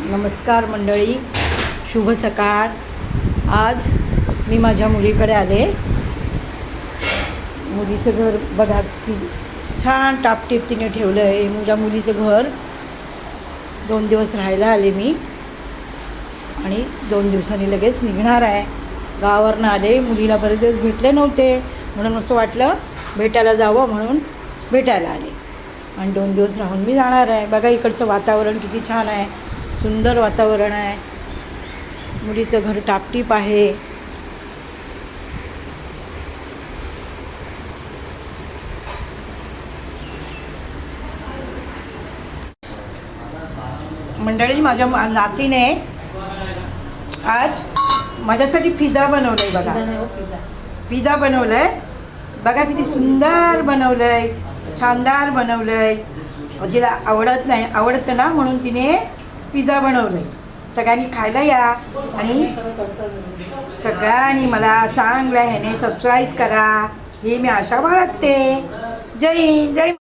नमस्कार मंडळी शुभ सकाळ. आज मी माझ्या मुलीकडे आले. मुलीचं घर बघा ती छान टापटीप तिने ठेवलं आहे माझ्या मुलीचं घर. दोन दिवस राहायला आले मी. आणि दोन दिवसांनी लगेच निघणार आहे. गावावरनं आले. मुलीला बरेच दिवस भेटले नव्हते. म्हणून असं वाटलं भेटायला जावं म्हणून भेटायला आले. आणि दोन दिवस राहून मी जाणार आहे. बघा इकडचं वातावरण किती छान आहे. सुंदर वातावरण आहे. मुलीचं घर टापटीप आहे. मंडळी माझ्या नातीने आज माझ्यासाठी पिझ्झा बनवलं आहे बघा. पिझ्झा बनवलं आहे बघा किती सुंदर बनवलं आहे छानदार बनवलं आहे जिला आवडत नाही आवडतं ना म्हणून तिने पिझ्झा बनवलं आहे सगळ्यांनी खायला या आणि सगळ्यांनी मला चांगल्या ह्याने सबस्क्राईब करा. ही मी आशा बाळगते. जय हिंद जय